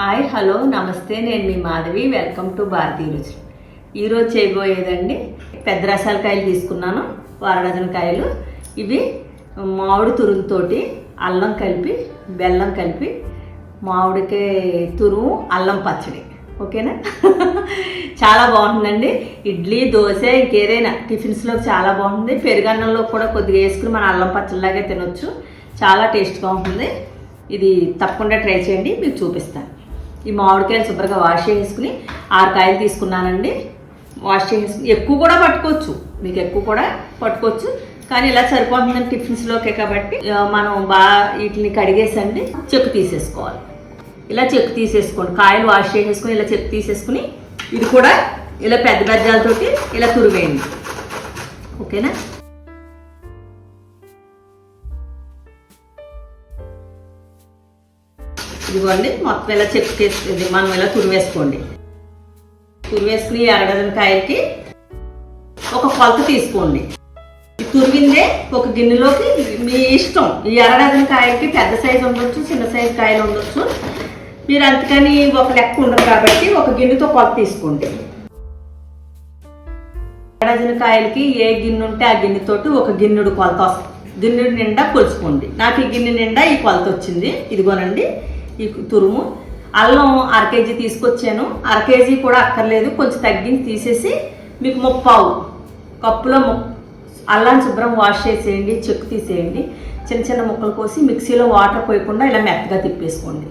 Hi hello నమస్తే నేను మీ మాధవి. వెల్కమ్ టు భారతీయ రుచులు ఈరోజు చేయబోయేదండి పెద్ద రసాల కాయలు తీసుకున్నాను వారడజన కాయలు. ఇవి మామిడి తురుముతోటి అల్లం కలిపి బెల్లం కలిపి మామిడికి తురుము అల్లం పచ్చడి. ఓకేనా? చాలా బాగుంటుందండి. ఇడ్లీ దోశ ఇంకేదైనా టిఫిన్స్లో చాలా బాగుంటుంది. పెరుగన్నంలో కూడా కొద్దిగా వేసుకుని మన అల్లం పచ్చడిలాగే తినొచ్చు. చాలా టేస్ట్గా ఉంటుంది. ఇది తప్పకుండా ట్రై చేయండి మీకు చూపిస్తాను. ఈ మామిడికాయలు శుభ్రంగా వాష్ చేసుకుని ఆరు కాయలు తీసుకున్నానండి. వాష్ చేసుకుని ఎక్కువ కూడా పట్టుకోవచ్చు. మీకు ఎక్కువ కూడా పట్టుకోవచ్చు. కానీ ఇలా సరిపోతుందని టిఫిన్స్లోకే కాబట్టి మనం బాగా వీటిని కడిగేసండి. చెక్కు తీసేసుకోవాలి. ఇలా చెక్కు తీసేసుకోండి. కాయలు వాష్ చేసేసుకుని ఇలా చెక్కు తీసేసుకుని ఇది కూడా ఇలా పెద్ద పెద్దలతోటి ఇలా తురివేయండి. ఓకేనా? ఇదిగోండి మొత్తం ఇలా చెక్ ఇది మనం ఇలా తురివేసుకోండి. తురివేసుకుని ఎరడజన్ కాయలకి ఒక కొలత తీసుకోండి. ఈ తురివిందే ఒక గిన్నెలోకి మీ ఇష్టం. ఈ ఎరడజన్ కాయలకి పెద్ద సైజు ఉండొచ్చు చిన్న సైజు కాయలు ఉండొచ్చు. మీరు అందుకని ఒక లెక్క ఉండదు కాబట్టి ఒక గిన్నెతో కొలత తీసుకోండి. డజన్ కాయలకి ఏ గిన్నె ఉంటే ఆ గిన్నెతోటి ఒక గిన్నెడు కొలత వస్తుంది. గిన్నెడు నిండా కొలుచుకోండి. నాకు ఈ గిన్నె నిండా ఈ కొలత వచ్చింది. ఇదిగోనండి. ఈ తురుము. అల్లం అర కేజీ తీసుకొచ్చాను. అర కేజీ కూడా అక్కర్లేదు. కొంచెం తగ్గించి తీసేసి మీకు ముప్పావు కప్పులో ము అల్లాన్ని శుభ్రం వాష్ చేసేయండి. చెక్కు తీసేయండి. చిన్న చిన్న ముక్కలు కోసి మిక్సీలో వాటర్ పోయకుండా ఇలా మెత్తగా తిప్పేసుకోండి.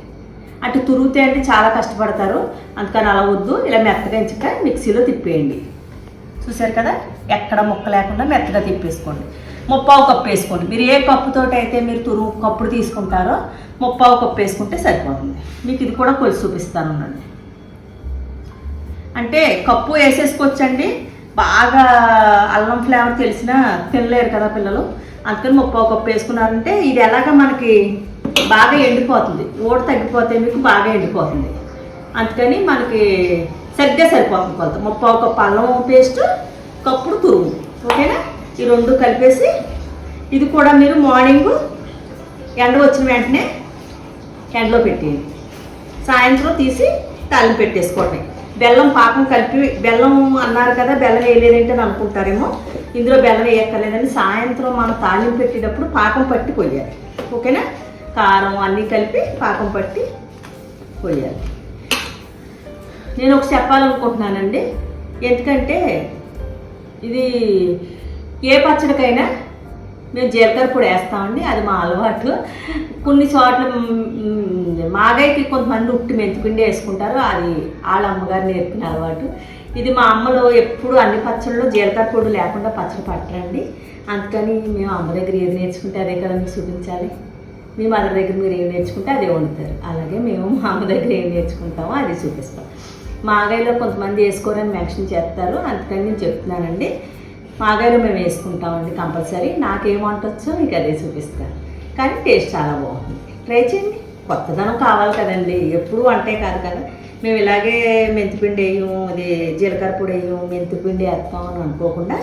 అంటే తురుగుతే అంటే చాలా కష్టపడతారు. అందుకని అలా వద్దు. ఇలా మెత్తగా ఎంచక మిక్సీలో తిప్పేయండి. చూసారు కదా? ఎక్కడ ముక్క లేకుండా మెత్తగా తిప్పేసుకోండి. ముప్పావు కప్పు వేసుకోండి. మీరు ఏ కప్పుతోటి అయితే మీరు తురుగు కప్పుడు తీసుకుంటారో ముప్పావు కప్పు వేసుకుంటే సరిపోతుంది. మీకు ఇది కూడా కొలిసి చూపిస్తాను ఉండండి. అంటే కప్పు వేసేసుకోవచ్చండి. బాగా అల్లం ఫ్లేవర్ తెలిసినా తినలేరు కదా పిల్లలు. అందుకని ముప్పావు కప్పు వేసుకున్నారంటే ఇది ఎలాగ మనకి బాగా ఎండిపోతుంది. ఓటు తగ్గిపోతే మీకు బాగా ఎండిపోతుంది. అందుకని మనకి సరిగ్గా సరిపోతుంది కొంత ముప్పావు కప్పు అల్లం పేస్ట్ కప్పుడు తురుము. ఓకేనా? ఈ రెండు కలిపేసి ఇది కూడా మీరు మార్నింగ్ ఎండ వచ్చిన వెంటనే ఎండలో పెట్టేయండి. సాయంత్రం తీసి తాలింపు పెట్టేసుకోండి. బెల్లం పాకం కలిపి బెల్లం అన్నారు కదా బెల్లం వేయలేదంటే అని అనుకుంటారేమో. ఇందులో బెల్లం వేయక్కర్లేదని సాయంత్రం మనం తాలింపు పెట్టేటప్పుడు పాకం పట్టి కొయ్యాలి. ఓకేనా? కారం అన్నీ కలిపి పాకం పట్టి కొయ్యాలి. నేను ఒక చెప్పాలనుకుంటున్నానండి. ఎందుకంటే ఇది ఏ పచ్చడికైనా మేము జీలకర్ర పొడి వేస్తామండి అది మా అలవాటు. కొన్ని చోట్ల మ్, కొంతమంది ఉట్టి మెంతిపిండి వేసుకుంటారు అది వాళ్ళ అమ్మగారు నేర్పిన అలవాటు. ఇది మా అమ్మలో ఎప్పుడు అన్ని పచ్చళ్ళు జీలకర్ర పొడి లేకుండా పచ్చడి పట్టరండి. అందుకని మేము అమ్మ దగ్గర ఏది నేర్చుకుంటే అదే కదా మీకు చూపించాలి. మీ మదర్ దగ్గర మీరు ఏం నేర్చుకుంటే అదే వండుతారు. అలాగే మేము మా అమ్మ దగ్గర ఏం నేర్చుకుంటామో అది చూపిస్తాం. మాగాయలో కొంతమంది వేసుకోరని మెన్షన్ చేస్తారు అందుకని నేను చెప్తున్నానండి. మాగాయలో మేము వేసుకుంటామండి కంపల్సరీ. నాకేం వంట వచ్చో మీకు అదే చూపిస్తాను. కానీ టేస్ట్ చాలా బాగుంటుంది ట్రై చేయండి. కొత్తదనం కావాలి కదండి. ఎప్పుడు వంటే కాదు కదా. మేము ఇలాగే మెంతిపిండి వేయం అది జీలకర్ర పొడి వేయం మెంతిపిండి వేస్తాం అని అనుకోకుండా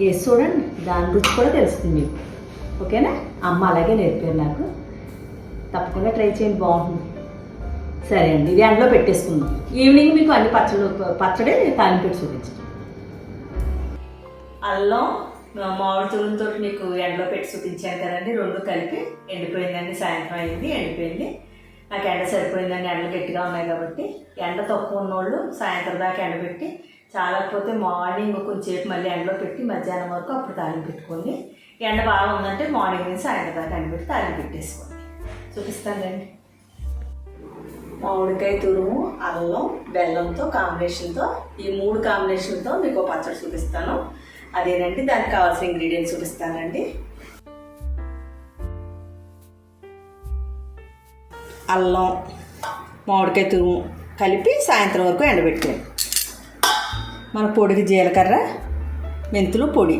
వేసి చూడండి. దాని రుచి కూడా తెలుస్తుంది మీకు. ఓకేనా? అమ్మ అలాగే నేర్పారు నాకు. తప్పకుండా ట్రై చేయండి. బాగుంటుంది. సరే అండి. ఇది ఎండలో పెట్టేసుకుందాం. ఈవినింగ్ మీకు అన్ని పచ్చడి పచ్చడి తాలింపు పెట్టి చూపించాను అల్లం మామిడి తురుముతో మీకు ఎండలో పెట్టి చూపించాను కదండి. రెండు కలిపి ఎండిపోయిందండి. సాయంత్రం అయింది ఎండిపోయింది. నాకు ఎండ సరిపోయిందండి. ఎండలు గట్టిగా ఉన్నాయి కాబట్టి. ఎండ తక్కువ ఉన్నోళ్ళు సాయంత్రం దాకా ఎండబెట్టి చాలకపోతే మార్నింగ్ కొంచెంసేపు మళ్ళీ ఎండలో పెట్టి మధ్యాహ్నం వరకు అప్పుడు తాలింపు పెట్టుకోండి. ఎండ బాగా ఉందంటే మార్నింగ్ నుంచి సాయంత్రం దాకా ఎండబెట్టి తాలింపు పెట్టేసుకోండి. చూపిస్తానండి మామిడికాయ తురుము అల్లం బెల్లంతో కాంబినేషన్తో ఈ మూడు కాంబినేషన్తో మీకు పచ్చడి చూపిస్తాను. అదేనండి దానికి కావాల్సిన ఇంగ్రీడియంట్స్ చూపిస్తానండి. అల్లం మామిడికాయ తురుము కలిపి సాయంత్రం వరకు ఎండబెట్టాను మన పొడికి జీలకర్ర మెంతులు పొడి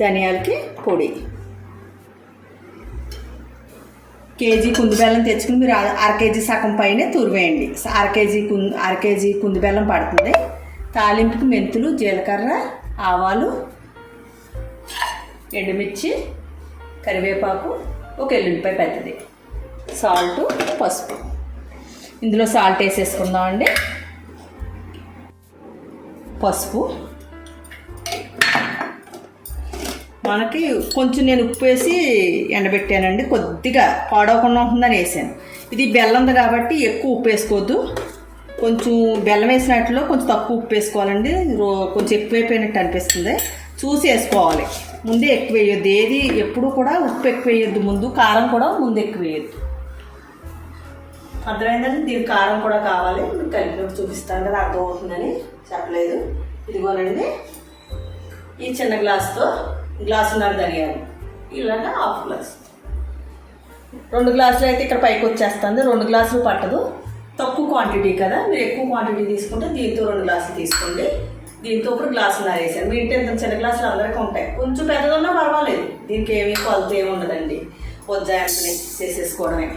ధనియాలకి పొడి. కేజీ కుంది బెల్లం తెచ్చుకుని మీరు అర కేజీ సగం పైనే తురివేయండి. అర కేజీ కుంది అర కేజీ కుంది బెల్లం పడుతుంది. తాలింపుకి మెంతులు జీలకర్ర ఆవాలు ఎండుమిర్చి కరివేపాకు ఒక ఎల్లుల్లిపాయ పెద్దది. సాల్ట్ పసుపు. ఇందులో సాల్ట్ వేసేసుకుందామండి పసుపు. మనకి కొంచెం నేను ఉప్పు వేసి ఎండబెట్టానండి. కొద్దిగా పాడవకుండా ఉంటుందని వేసాను. ఇది బెల్లంది కాబట్టి ఎక్కువ ఉప్పు వేసుకోవద్దు. కొంచెం బెల్లం వేసినట్లో కొంచెం తక్కువ ఉప్పు వేసుకోవాలండి. రో- కొంచెం ఎక్కువ అయిపోయినట్టు అనిపిస్తుంది. చూసి వేసుకోవాలి. ముందే ఎక్కువ వేయొద్దు. ఏది ఎప్పుడు కూడా ఉప్పు ఎక్కువ వేయొద్దు ముందు. కారం కూడా ముందు ఎక్కువ వేయొద్దు. అర్థమైందండి? దీనికి కారం కూడా కావాలి. మీకు కలిపినప్పుడు చూపిస్తాను. కదా అర్థమవుతుందని చెప్పలేదు. ఇదిగోనండి. ఈ చిన్న గ్లాస్తో గ్లాసున్నర ధనియాలు. ఇలాగా హాఫ్ గ్లాస్. రెండు గ్లాసులు అయితే ఇక్కడ పైకి వచ్చేస్తుంది. రెండు గ్లాసులు పట్టదు. తక్కువ క్వాంటిటీ కదా మీరు ఎక్కువ క్వాంటిటీ తీసుకుంటే దీంతో రెండు గ్లాసులు తీసుకోండి. దీంతో ఇప్పుడు గ్లాసులు వేసాను మీ ఇంటి ఎంత చిన్న గ్లాసులు అందరికీ ఉంటాయి. కొంచెం పెద్దదన్నా పర్వాలేదు. దీనికి ఏమీ కొలత ఏమి ఉండదండి. వజ్జాయంతని చేసేసుకోవడమే.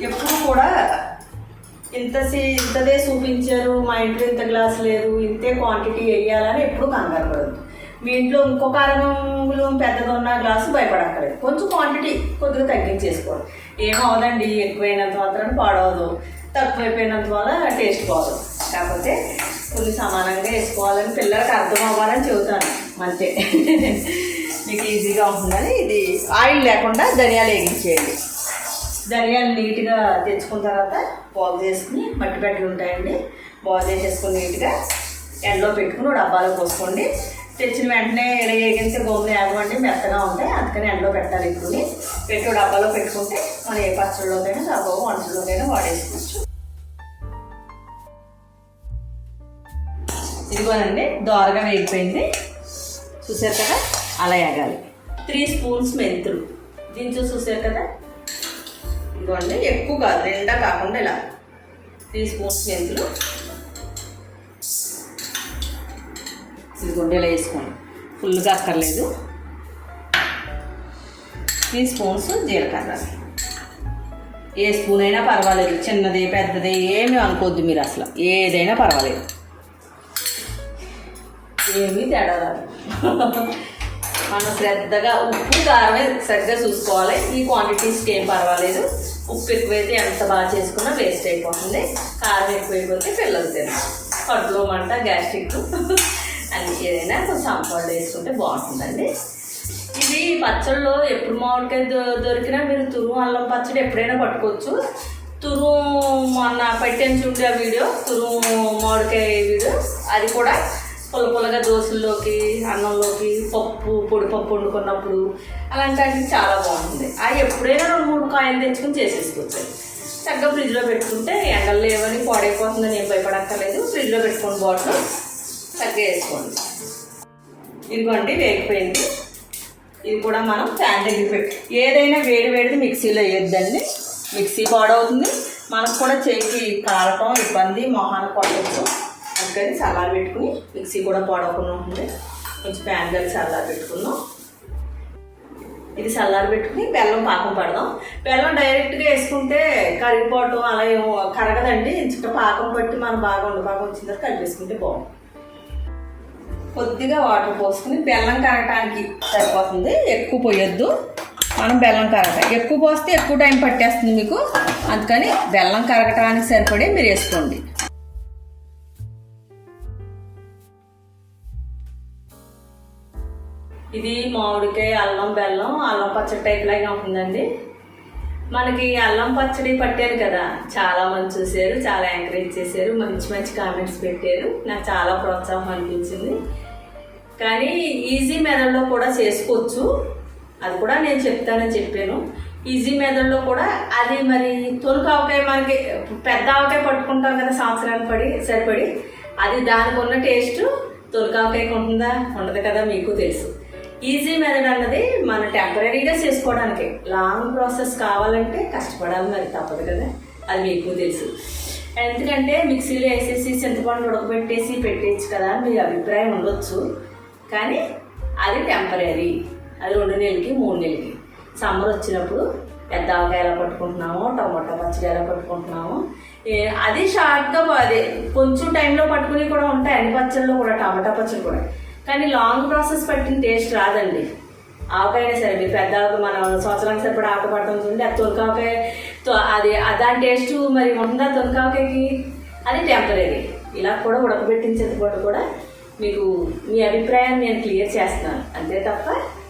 ఎప్పుడు కూడా ఇంత ఇంతదే చూపించారు మా ఇంట్లో ఇంత గ్లాస్ లేదు ఇంతే క్వాంటిటీ వేయాలని ఎప్పుడు కంగారు పడదు మీ ఇంట్లో ఇంకో కారణంలో పెద్దగా ఉన్న గ్లాసు భయపడక్కర్లేదు. కొంచెం క్వాంటిటీ కొద్దిగా తగ్గించేసుకోవాలి ఏమవదండి ఎక్కువైనంత మాత్రం పాడవదు. తక్కువైపోయినంత వల్ల టేస్ట్ పోదు. కాకపోతే కొన్ని సమానంగా వేసుకోవాలని పిల్లలకు అర్థం అవ్వాలని చెబుతాను. అంతే. మీకు ఈజీగా ఉంటుందని ఇది ఆయిల్ లేకుండా ధనియాలు వేగించేయండి. ధనియాలు నీట్గా తెచ్చుకున్న తర్వాత బాగు చేసుకుని మట్టి పెట్టలు ఉంటాయండి. బాగు చేసేసుకుని నీట్గా ఎండలో పెట్టుకుని డబ్బాలో పోసుకోండి. తెచ్చిన వెంటనే ఇలా వేగితే గోములు ఏగమంటే మెత్తగా ఉంటాయి. అందుకని ఎండలో పెట్టాలి ఇప్పుడు పెట్టు డబ్బాలో పెట్టుకుంటే మనం ఏ పచ్చళ్ళలోకైనా డబ్బా వంటల్లోకైనా వాడేసుకోవచ్చు. ఇదిగోనండి దోరగా వేగిపోయింది. చూసారు కదా? అలా వేగాలి త్రీ స్పూన్స్ మెంతులు. దీంతో చూసారు కదా? ఇదిగోండి ఎక్కువ కాదు నిండా కాకుండా ఇలా త్రీ స్పూన్స్ మెంతులు. ఇదిగోండి ఇలా వేసుకోండి. ఫుల్గా అక్కర్లేదు. త్రీ స్పూన్స్ జీలకర్ర. ఏ స్పూన్ అయినా పర్వాలేదు. చిన్నది పెద్దది ఏమీ అనుకోవద్దు మీరు అసలు. ఏదైనా పర్వాలేదు. ఏమీ తేడా రాదు. మనం శ్రద్ధగా ఉప్పు కారమే సరిగ్గా చూసుకోవాలి. ఈ క్వాంటిటీస్కి ఏం పర్వాలేదు. ఉప్పు ఎక్కువైతే ఎంత బాగా చేసుకున్నా వేస్ట్ అయిపోతుంది. కారం ఎక్కువైపోతే పిల్లలు తినరు. కడుపులో మంట గ్యాస్ట్రిక్ అది ఏదైనా కొంచెం సంపళ్ళు వేసుకుంటే బాగుంటుందండి. ఇది పచ్చళ్ళు ఎప్పుడు మామిడికాయ దొ- దొరికినా మీరు తురుము అల్లం పచ్చడి ఎప్పుడైనా పట్టుకోవచ్చు. తురుము మొన్న పెట్టాను చూడండి ఆ వీడియో తురుము మామిడికాయ వీడియో. అది కూడా పుల్ల పుల్లగా దోశల్లోకి అన్నంలోకి పప్పు పొడి పప్పు వండుకున్నప్పుడు అలాంటి వాటికి చాలా బాగుంటుంది. అది ఎప్పుడైనా రెండు మూడు కాయలు తెచ్చుకుని చేసేసుకోవచ్చు. చక్కగా ఫ్రిడ్జ్లో పెట్టుకుంటే ఎండలు లేవని పాడైపోతుందని ఏం భయపడక్కర్లేదు. ఫ్రిడ్జ్లో పెట్టుకోండి బాటిల్ వేసుకోండి ఇదిగోండి వేగిపోయింది. ఇది కూడా మనం ఫ్యాన్ దగ్గర పెట్టి ఏదైనా వేడి వేడిది మిక్సీలో వేయద్దండి. మిక్సీ పాడవుతుంది. మనకు కూడా చేతికి కారటం ఇబ్బంది మొహాన కొట్టచ్చు అందుకని చల్లారి పెట్టుకుని మిక్సీ కూడా పాడవకుండా ఉంటుంది. కొంచెం ఫ్యాన్ కలిసి చల్లారి పెట్టుకుందాం. ఇది చల్లారి పెట్టుకుని బెల్లం పాకం పడదాం. బెల్లం డైరెక్ట్గా వేసుకుంటే కరిగిపోవటం అలా ఏమో కరగదండి. ఇంచుట పాకం పట్టి మనం బాగా ఉండి పాకం వచ్చిన తర్వాత కలిపేసుకుంటే బాగుంటుంది. కొద్దిగా వాటర్ పోసుకుని బెల్లం కరగటానికి సరిపోతుంది. ఎక్కువ పోయొద్దు. మనం బెల్లం కరగట. ఎక్కువ పోస్తే ఎక్కువ టైం పట్టేస్తుంది మీకు. అందుకని బెల్లం కరగటానికి సరిపడే మీరు వేసుకోండి. ఇది మామిడికాయ అల్లం బెల్లం. అల్లం పచ్చడి టైప్ లాగా ఉంటుందండి. మనకి అల్లం పచ్చడి పట్టారు కదా. చాలా మంది చూశారు చాలా ఎంకరేజ్ చేశారు. మంచి మంచి కామెంట్స్ పెట్టారు. నాకు చాలా ప్రోత్సాహం అనిపించింది. కానీ ఈజీ మెథడ్లో కూడా చేసుకోవచ్చు. అది కూడా నేను చెప్తానని చెప్పాను. ఈజీ మెథడ్లో కూడా అది మరి తొలుకు ఆవకాయ మనకి పెద్ద ఆవకాయ పట్టుకుంటాం కదా సంవత్సరాలు పడి సరిపడి అది దానికి ఉన్న టేస్ట్ తొలుకు ఉంటుందా ఉండదు కదా మీకు తెలుసు. ఈజీ మెథడ్ అన్నది మన టెంపరీగా చేసుకోవడానికి. లాంగ్ ప్రాసెస్ కావాలంటే కష్టపడాలి మరి తప్పదు కదా. అది మీకు తెలుసు. ఎందుకంటే మిక్సీలో వేసేసి చింతపండు ఉడకబెట్టేసి పెట్టేయచ్చు కదా అని మీ అభిప్రాయం ఉండొచ్చు. కానీ అది టెంపరీ అది రెండు నెలలకి మూడు నెలలకి. సమ్మర్ వచ్చినప్పుడు పెద్ద ఆవకాయ ఎలా పట్టుకుంటున్నామో టమాటా పచ్చడి ఎలా పట్టుకుంటున్నాము అది షార్ట్గా అదే కొంచెం టైంలో పట్టుకుని కూడా ఉంటాయి అన్ని పచ్చళ్ళు కూడా టమాటా పచ్చడి కూడా. కానీ లాంగ్ ప్రాసెస్ పట్టిన టేస్ట్ రాదండి. ఆవకాయ సరే మీరు పెద్ద మనం సంవత్సరానికి సరిపడా ఆవకాయ పడతాం చూడండి అది తొలకావకాయ అది దాని టేస్ట్ మరి ఉంటుందా తొనకాయకాయకి అది టెంపరీ ఇలా కూడా ఉడకబెట్టించేది కూడా కూడా మీకు మీ అభిప్రాయాన్ని నేను క్లియర్ చేస్తున్నాను అంతే తప్ప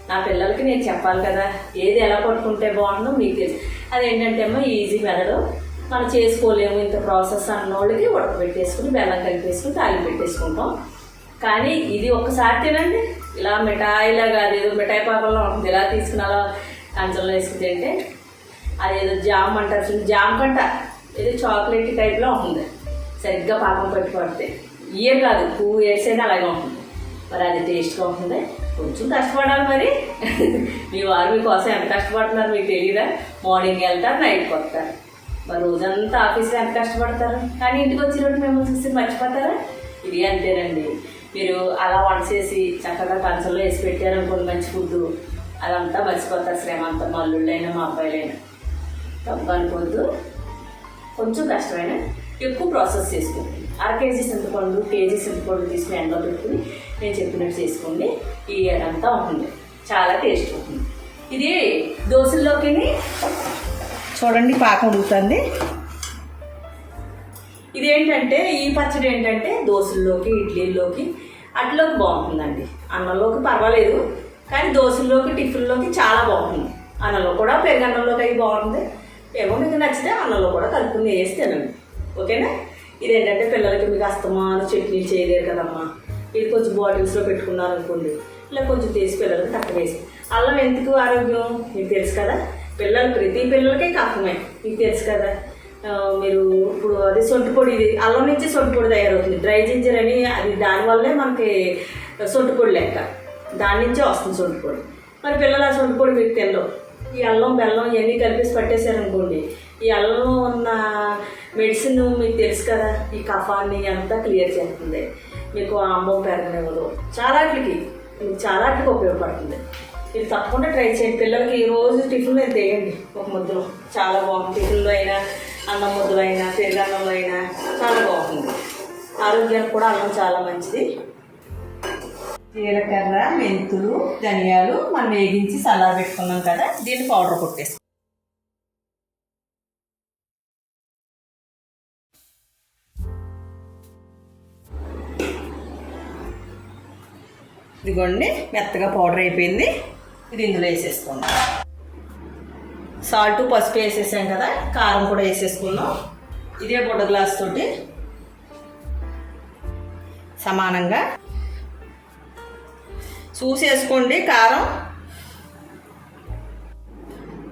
నా పిల్లలకి నేను చెప్పాలి కదా ఏది ఎలా పట్టుకుంటే బాగుంటుందో మీకు తెలుసు. అదేంటంటే అమ్మ ఈజీ మెదడు మనం చేసుకోలేము ఇంత ప్రాసెస్ అన్న వాళ్ళకి ఉడకబెట్టేసుకుని బెల్లం కలిపేసుకుని తాగి పెట్టేసుకుంటాం. కానీ ఇది ఒక్కసారి తినండి. ఇలా మిఠాయిలా కాదు ఏదో మిఠాయి పాపల్లో ఉంటుంది ఇలా తీసుకుని అలా కంచంలో వేసుకుని తింటే అదేదో జామ్ అంటారు జామ్ కంట ఏదో చాక్లెట్ టైప్లో ఉంటుంది. సరిగ్గా పాకం పట్టి పడితే ఇయర్ కాదు టూ ఇయర్స్ అయితే అలాగే ఉంటుంది. మరి అది టేస్ట్గా ఉంటుంది? కొంచెం కష్టపడాలి మరి. మీ వారు మీకోసం ఎంత కష్టపడుతున్నారు మీకు తెలియదా మార్నింగ్ వెళ్తారు నైట్కి వస్తారు. మరి రోజంతా ఆఫీస్లో ఎంత కష్టపడతారు? కానీ ఇంటికి వచ్చినప్పుడు మిమ్మల్ని చూసి మర్చిపోతారా? ఇది అంతేనండి. మీరు అలా వంట చేసి చక్కగా కంచంలో వేసి పెట్టారనుకోండి మంచి ఫుడ్. అదంతా మర్చిపోతారు శ్రమ అంతా మా అల్లుళ్ళైనా మా అబ్బాయిలైనా. తప్పు అనుకోవద్దు కొంచెం కష్టమైన ఎక్కువ ప్రాసెస్ చేసుకోండి. అర కేజీ చింతపండు కేజీ చింతపండు తీసుకుని ఎండలో పెట్టుకుని నేను చెప్పినట్టు చేసుకోండి. ఈ ఏడంతా ఉంటుంది. చాలా టేస్ట్ ఉంటుంది. ఇది దోశల్లోకి చూడండి పాకం ఉడుకుతుంది. ఇదేంటంటే ఈ పచ్చడి ఏంటంటే దోశల్లోకి ఇడ్లీల్లోకి అట్లోకి బాగుంటుందండి. అన్నంలోకి పర్వాలేదు కానీ దోశల్లోకి టిఫిన్లోకి చాలా బాగుంటుంది. అన్నంలో కూడా పెరుగన్నంలోకి అవి బాగుంటుంది. ఏమో మీకు నచ్చితే అన్నంలో కూడా కలుపుకుని వేసి తినండి. ఓకేనా? ఇదేంటంటే పిల్లలకి మీకు అస్తమాను చట్నీలు చేయలేరు కదమ్మా. ఇది కొంచెం బాటిల్స్లో పెట్టుకున్నారు అనుకోండి ఇలా కొంచెం తీసి పిల్లలకి తక్కువ వేసి అల్లం ఎందుకు ఆరోగ్యం? మీకు తెలుసు కదా. పిల్లలు ప్రతి పిల్లలకే కఫమే. మీకు తెలుసు కదా. మీరు ఇప్పుడు అది సొంటి పొడి ఇది అల్లం నుంచి సొంటి పొడి తయారవుతుంది. డ్రై జింజర్ అని అది దానివల్లే మనకి సొంటి పొడి లెక్క. దాని నుంచే వస్తుంది సొంటి పొడి. మరి పిల్లలు ఆ సొంటి పొడి మీకు తినరు. ఈ అల్లం బెల్లం ఇవన్నీ కలిపేసి పట్టేశారనుకోండి ఈ అల్లంలో ఉన్న మెడిసిన్ మీకు తెలుసు కదా ఈ కఫాన్ని అంతా క్లియర్ చేస్తుంది? మీకు అమ్మం పెరగనివ్వదు. చాలా వాటికి మీకు చాలా వాటికి ఉపయోగపడుతుంది. మీరు తప్పకుండా ట్రై చేయండి. పిల్లలకి ఈ రోజు టిఫిన్లో ఇది ఒక ముద్దలో చాలా బాగుంది. టిఫిన్లో అయినా అన్నం ముద్దలో అయినా పెరుగన్నంలో అయినా చాలా బాగుంటుంది ఆరోగ్యానికి కూడా అన్నం చాలా మంచిది. జీలకర్ర మెంతులు ధనియాలు మనం వేగించి సలా పెట్టుకున్నాం కదా దీన్ని పౌడర్ కొట్టేసి ఇదిగోండి మెత్తగా పౌడర్ అయిపోయింది. ఇది ఇందులో వేసేసుకుందాం. సాల్ట్ పసుపు వేసేసాం కదా కారం కూడా వేసేసుకుందాం. ఇదే బుడ్డ గ్లాస్ తోటి సమానంగా చూసేసుకోండి కారం.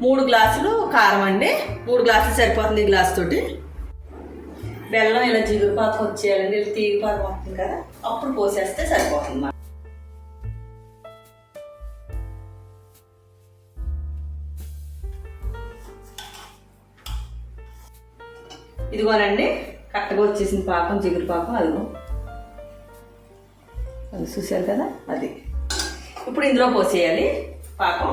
మూడు గ్లాసులు కారం అండి. మూడు గ్లాసులు సరిపోతుంది ఈ గ్లాస్ తోటి. బెల్లం ఇలా జిగురు పాతం వచ్చేయాలండి ఇలా తీగి పాతం వస్తుంది కదా అప్పుడు పోసేస్తే సరిపోతుంది. ఇదిగోనండి కరెక్ట్గా వచ్చేసింది పాకం జిగురు పాకం అదిగో. అది చూశారు కదా అది. ఇప్పుడు ఇందులో పోసేయాలి పాకం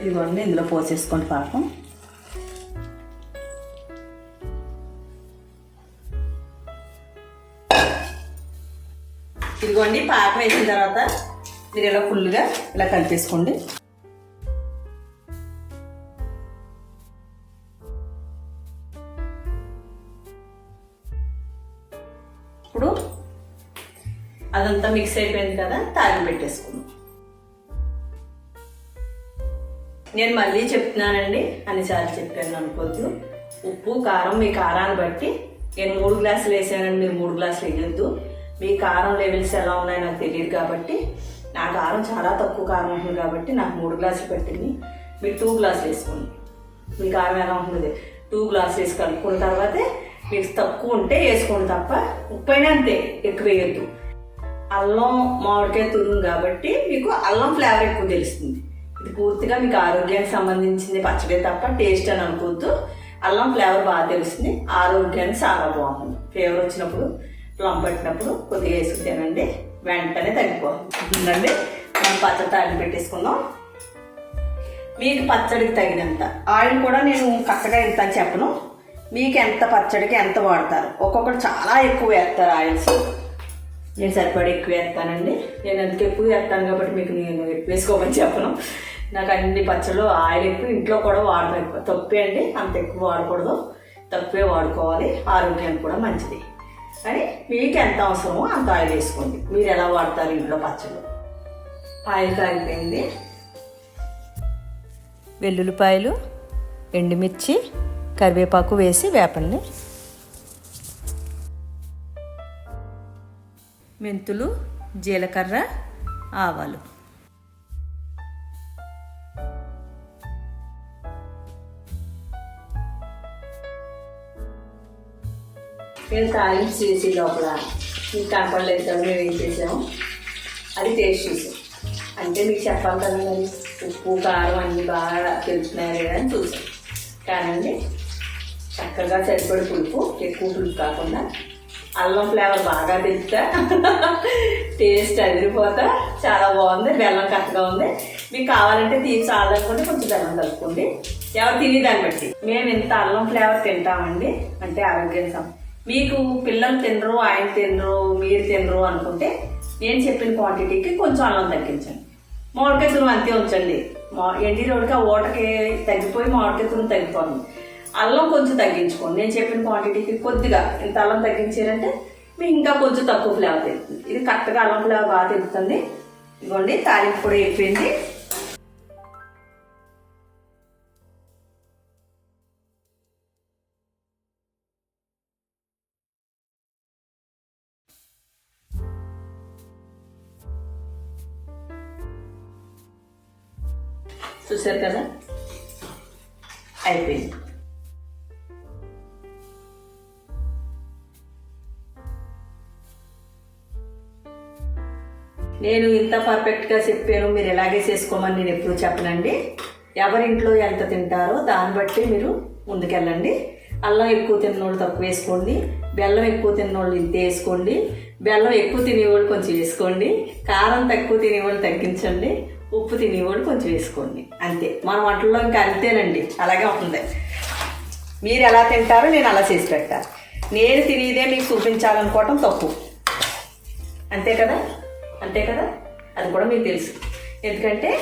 ఇదిగోండి ఇందులో పోసేసుకోండి పాకం ఇదిగోండి పాకం వేసిన తర్వాత మీరు ఇలా ఫుల్గా ఇలా కలిపేసుకోండి. ఇప్పుడు అదంతా మిక్స్ అయిపోయింది కదా తాగి పెట్టేసుకుందాం. నేను మళ్ళీ చెప్తున్నానండి అన్నిసార్లు చెప్పాను అనుకోవద్దు. ఉప్పు కారం మీ కారాన్ని బట్టి నేను మూడు గ్లాసులు వేసానండి మీరు మూడు గ్లాసులు వేయొద్దు. మీ కారం లెవెల్స్ ఎలా ఉన్నాయో నాకు తెలియదు కాబట్టి నా కారం చాలా తక్కువ కారం ఉంటుంది కాబట్టి నాకు మూడు గ్లాసులు పెట్టింది మీరు టూ గ్లాసులు వేసుకోండి. మీ కారం ఎలా ఉంటుంది? టూ గ్లాసులు వేసి కలుపుకున్న తర్వాతే మీకు తక్కువ ఉంటే వేసుకోండి తప్ప ఉప్పు అయినా అంతే ఎక్కువ వేయొద్దు. అల్లం మామిడికాయ తురుము కాబట్టి మీకు అల్లం ఫ్లేవర్ ఎక్కువ తెలుస్తుంది. ఇది పూర్తిగా మీకు ఆరోగ్యానికి సంబంధించింది పచ్చడి తప్ప టేస్ట్ అని అనుకోవద్దు. అల్లం ఫ్లేవర్ బాగా తెలుస్తుంది ఆరోగ్యానికి చాలా బాగుంటుంది. ఫీవర్ వచ్చినప్పుడు ప్లం పట్టినప్పుడు కొద్దిగా వేసుకుంటానండి వెంటనే తగ్గిపోతుందండి మనం పచ్చడి తాగి పెట్టేసుకుందాం. మీకు పచ్చడికి తగినంత. ఆయిల్ కూడా నేను కరెక్ట్గా ఎంత అని చెప్పను. మీకు ఎంత పచ్చడికి ఎంత వాడతారు. ఒక్కొక్కరు చాలా ఎక్కువ వేస్తారు ఆయిల్స్. నేను సరిపడి ఎక్కువ వేస్తానండి. నేను అందుకు ఎక్కువ వేస్తాను కాబట్టి మీకు నేను ఎక్కువ వేసుకోమని చెప్పను. నాకు అన్ని పచ్చళ్ళు ఆయిల్ ఎక్కువ ఇంట్లో కూడా వాడడం ఎక్కువ. తప్పే అండి. అంత ఎక్కువ వాడకూడదు. తప్పే వాడుకోవాలి. ఆరోగ్యానికి కూడా మంచిది. అని మీకు ఎంత అవసరమో అంత ఆయిల్ వేసుకోండి. మీరు ఎలా వాడతారు ఇంట్లో పచ్చళ్ళు? ఆయిల్ కాగిపోయింది. వెల్లుల్లిపాయలు ఎండుమిర్చి కరివేపాకు వేసి వేపండి మెంతులు జీలకర్ర ఆవాలు. నేను తాలింపు చేసి లోపల మీకు కనపడలేదు కదా మేము ఏం చేసాము? అది టేస్ట్ చూసాం. అంటే మీకు చెప్పాలి కదా మరి ఉప్పు కారం అన్నీ బాగా తెలుస్తున్నాయి లేదా అని చూసాం. కానండి చక్కగా సరిపడి పులుపు ఎక్కువ పులుపు కాకుండా అల్లం ఫ్లేవర్ బాగా తెలుస్తా టేస్ట్ అదిరిపోతా. చాలా బాగుంది బెల్లం కట్టగా ఉంది. మీకు కావాలంటే తీసి చాలనుకుంటే కొంచెం బెల్లం కలుపుకోండి ఎవరు తినేదాన్ని బట్టి. మేము ఇంత అల్లం ఫ్లేవర్ తింటామండి అంటే ఆరోగ్యం మీకు పిల్లలు తినరు ఆయన తినరు మీరు తినరు అనుకుంటే నేను చెప్పిన క్వాంటిటీకి కొంచెం అల్లం తగ్గించండి. మామిడికాయ తురుము అంతే ఉంచండి. మా ఎండి రోడ్కి ఆ ఓటకి తగ్గిపోయి మామిడికాయ తురుము తగ్గిపోతుంది. అల్లం కొంచెం తగ్గించుకోండి. నేను చెప్పిన క్వాంటిటీకి కొద్దిగా ఇంత అల్లం తగ్గించారంటే మీకు ఇంకా కొంచెం తక్కువ ఫ్లేవర్ తెలుస్తుంది ఇది కరెక్ట్గా అల్లం ఫ్లేవర్ బాగా తెలుస్తుంది ఇదిగోండి తాలింపు కూడా అయిపోయింది. చూసారు కదా? అయిపోయింది. నేను ఇంత పర్ఫెక్ట్గా చెప్పాను మీరు ఎలాగే చేసుకోమని నేను ఎప్పుడు చెప్పనండి. ఎవరింట్లో ఎంత తింటారో దాన్ని బట్టి మీరు ముందుకెళ్ళండి. అల్లం ఎక్కువ తిన్నోళ్ళు తక్కువ వేసుకోండి. బెల్లం ఎక్కువ తిన్నోళ్ళు ఇంత వేసుకోండి. బెల్లం ఎక్కువ తినేవాళ్ళు కొంచెం వేసుకోండి. కారం తక్కువ తినేవాళ్ళు తగ్గించండి. ఉప్పు తినేవాళ్ళు కొంచెం వేసుకోండి. అంతే. మన వంటల్లో ఇంకా అంతేనండి. అలాగే ఉంటుంది. మీరు ఎలా తింటారో నేను అలా చేసి పెట్టాను నేను తినేదే మీకు చూపించాలనుకోవటం తప్పు. అంతే కదా? అంతే కదా? అది కూడా మీకు తెలుసు. ఎందుకంటే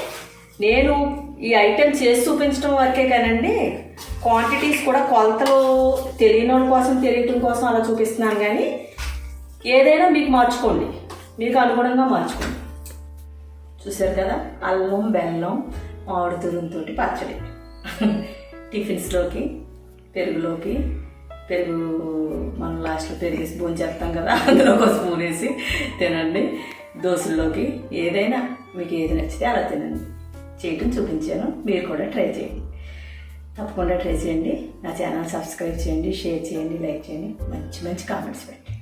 నేను ఈ ఐటెం చేసి చూపించడం వరకే కానండి క్వాంటిటీస్ కూడా కొలతలు తెలియని వాళ్ళ కోసం తెలియటం కోసం అలా చూపిస్తున్నాను. కానీ ఏదైనా మీకు మార్చుకోండి. మీకు అనుగుణంగా మార్చుకోండి. చూసారు కదా? అల్లం బెల్లం మామిడి తురుముతో పచ్చడి. టిఫిన్స్లోకి పెరుగులోకి పెరుగు మనం లాస్ట్లో పెరిగేసి భోజనం చేస్తాం కదా అందులో ఒక స్పూన్ వేసి తినండి. దోశల్లోకి ఏదైనా మీకు ఏది నచ్చితే అలా తినండి. చేయటం చూపించాను మీరు కూడా ట్రై చేయండి. తప్పకుండా ట్రై చేయండి. నా ఛానల్ సబ్స్క్రైబ్ చేయండి షేర్ చేయండి లైక్ చేయండి. మంచి మంచి కామెంట్స్ పెట్టండి.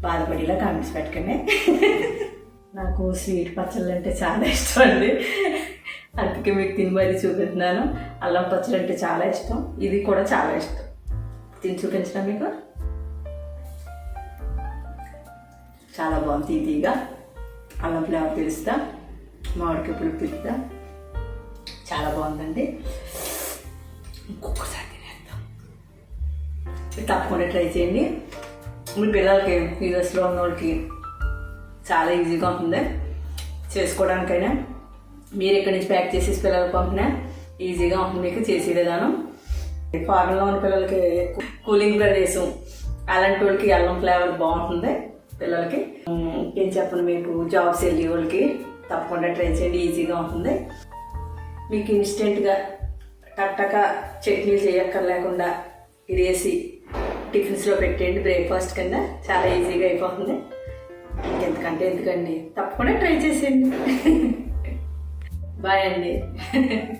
బాధపడేలా కామెంట్స్ పెట్టకండి. నాకు స్వీట్ పచ్చళ్ళు అంటే చాలా ఇష్టం అండి అందుకే మీకు తిని చూపిస్తున్నాను. అల్లం పచ్చడి అంటే చాలా ఇష్టం. ఇది కూడా చాలా ఇష్టం. తిని చూపించిన మీకు? చాలా బాగుంది తీయగా అల్లం ఫ్లేవర్ తెలుస్తా. మామిడికాయ పులుపు పిలుస్తా చాలా బాగుందండి. ఇంకొకసారి తినేద్దాం. తప్పకుండా ట్రై చేయండి. మీ పిల్లలకి యూఎస్లో ఉన్న వాళ్ళకి చాలా ఈజీగా ఉంటుంది. చేసుకోవడానికైనా. మీరు ఇక్కడి నుంచి ప్యాక్ చేసేసి పిల్లలకు పంపినా ఈజీగా ఉంటుంది మీకు చేసే విధానం ఫారెన్లో ఉన్న పిల్లలకి కూలింగ్ ప్రదేశం అలాంటి వాళ్ళకి అల్లం ఫ్లేవర్ బాగుంటుంది పిల్లలకి. ఏం చెప్పను మీకు జాబ్స్ వెళ్ళే వాళ్ళకి తప్పకుండా ట్రై చేయండి ఈజీగా ఉంటుంది. మీకు ఇన్స్టెంట్గా టక్ చట్నీలు చేయక్కర్లేకుండా ఇది వేసి టిఫిన్స్లో పెట్టేయండి బ్రేక్ఫాస్ట్ కింద చాలా ఈజీగా అయిపోతుంది. ఎందుకంటే ఎందుకండి? తప్పకుండా ట్రై చేసేయండి. బాయ్ అండి.